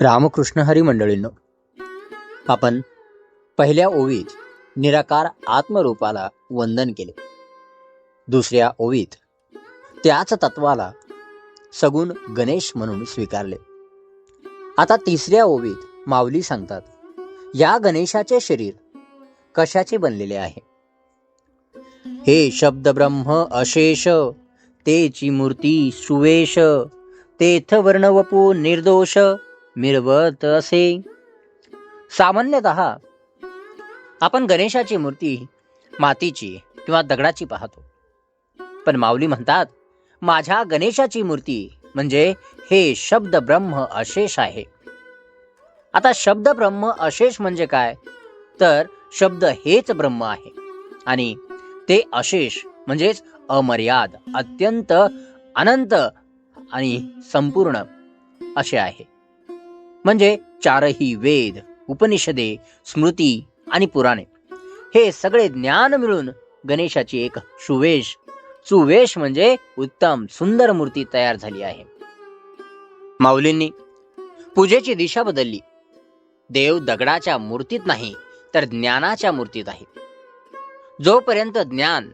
रामकृष्ण हरी मंडळींनो आपण पहिल्या ओवीत निराकार आत्मरूपाला वंदन केले. दुसऱ्या ओवीत त्याच तत्वाला सगुण गणेश म्हणून स्वीकारले. आता तिसऱ्या ओवीत माऊली सांगतात या गणेशाचे शरीर कशाचे बनलेले आहे? हे शब्द ब्रह्म अशेष तेची मूर्ती सुवेश तेथ वर्णवपू निर्दोष मिरवत असे. सामान्यतः आपण गणेशाची मूर्ती मातीची किंवा दगडाची पाहतो. पण माऊली म्हणतात माझ्या गणेशाची मूर्ती म्हणजे हे शब्द ब्रह्म अशेष आहे. आता शब्द ब्रह्म अशेष म्हणजे काय? तर शब्द हेच ब्रह्म आहे आणि ते अशेष म्हणजेच अमर्याद अत्यंत अनंत आणि संपूर्ण असे आहे. म्हणजे चारही वेद उपनिषदे स्मृती आणि पुराणे. हे सगळे ज्ञान मिळून गणेशाची एक सुवेश. सुवेश म्हणजे उत्तम सुंदर मूर्ती तयार झाली आहे. माऊलींनी पूजेची दिशा बदलली. देव दगडाच्या मूर्तीत नाही तर ज्ञानाच्या मूर्तीत आहे. जोपर्यंत ज्ञान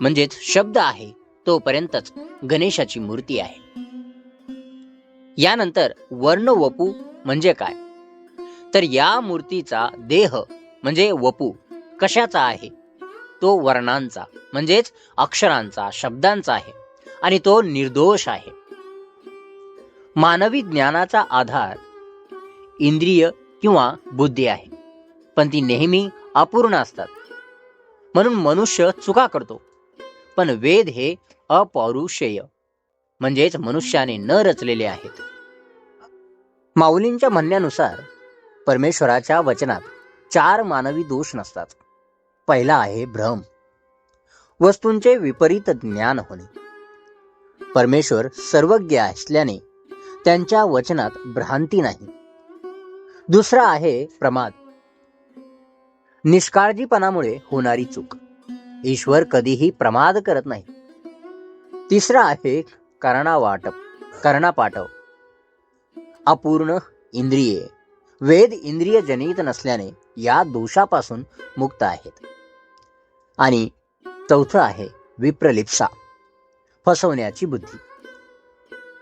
म्हणजेच शब्द आहे तोपर्यंतच गणेशाची मूर्ती आहे. यानंतर वर्ण वपू म्हणजे काय? तर या मूर्तीचा देह म्हणजे वपू. कशाचा आहे? तो वर्णांचा म्हणजेच अक्षरांचा शब्दांचा आहे आणि तो निर्दोष आहे. मानवी ज्ञानाचा आधार इंद्रिय किंवा बुद्धी आहे पण ती नेहमी अपूर्ण असतात. म्हणून मनुष्य चुका करतो पण वेद हे अपौरुषेय. म्हणजेच मनुष्याने न रचलेले आहेत. माऊलींच्या म्हणण्यानुसार परमेश्वराच्या वचनात चार मानवी दोष नसतात. पहिला आहे भ्रम. वस्तूंचे विपरीत ज्ञान होणे. परमेश्वर सर्वज्ञ असल्याने त्यांच्या वचनात भ्रांती नाही. दुसरा आहे प्रमाद. निष्काळजीपणामुळे होणारी चूक. ईश्वर कधीही प्रमाद करत नाही. तिसरा आहे कर्णावाटप कर्णापाटव अपूर्ण इंद्रिये. वेद इंद्रिय जनित नसल्याने या दोषापासून मुक्त आहेत. आणि चौथं आहे विप्रलिप्सा फसवण्याची बुद्धी.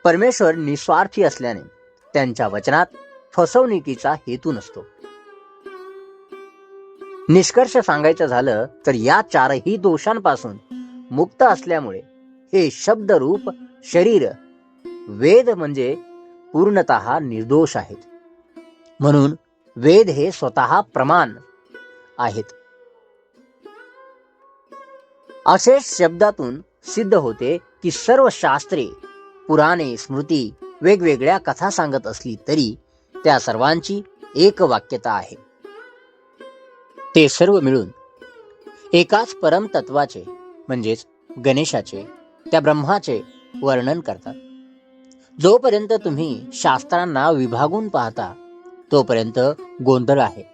परमेश्वर निस्वार्थी असल्याने त्यांच्या वचनात फसवणुकीचा हेतू नसतो. निष्कर्ष सांगायचं झालं तर या चारही दोषांपासून मुक्त असल्यामुळे हे शब्द रूप शरीर वेद म्हणजे पूर्णत निर्दोष आहेत. म्हणून वेद हे स्वतः प्रमाण आहेत. अशेष शब्दातून सिद्ध होते की सर्व शास्त्रे पुराणे स्मृती वेगवेगळ्या कथा सांगत असली तरी त्या सर्वांची एक वाक्यता आहे. ते सर्व मिळून एकाच परमतत्वाचे म्हणजेच गणेशाचे त्या ब्रह्माचे वर्णन करतात. जोपर्यंत तुम्ही शास्त्रांना विभागून पाहता तोपर्यंत गोंधळ आहे.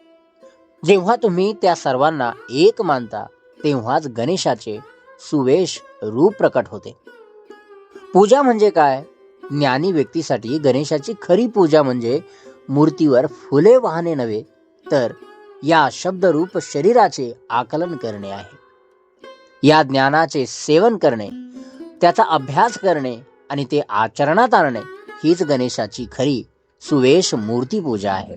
जेव्हा तुम्ही त्या सर्वांना एक मानता तेव्हाच गणेशाचे सुवेश रूप प्रकट होते. पूजा म्हणजे काय? ज्ञानी व्यक्तीसाठी गणेशाची खरी पूजा म्हणजे मूर्तीवर फुले वाहणे नव्हे तर या शब्दरूप शरीराचे आकलन करणे आहे. या ज्ञानाचे सेवन करणे त्याचा अभ्यास करणे आणि ते आचरणात आणणे हीच गणेशाची खरी सुवेश मूर्ती पूजा आहे.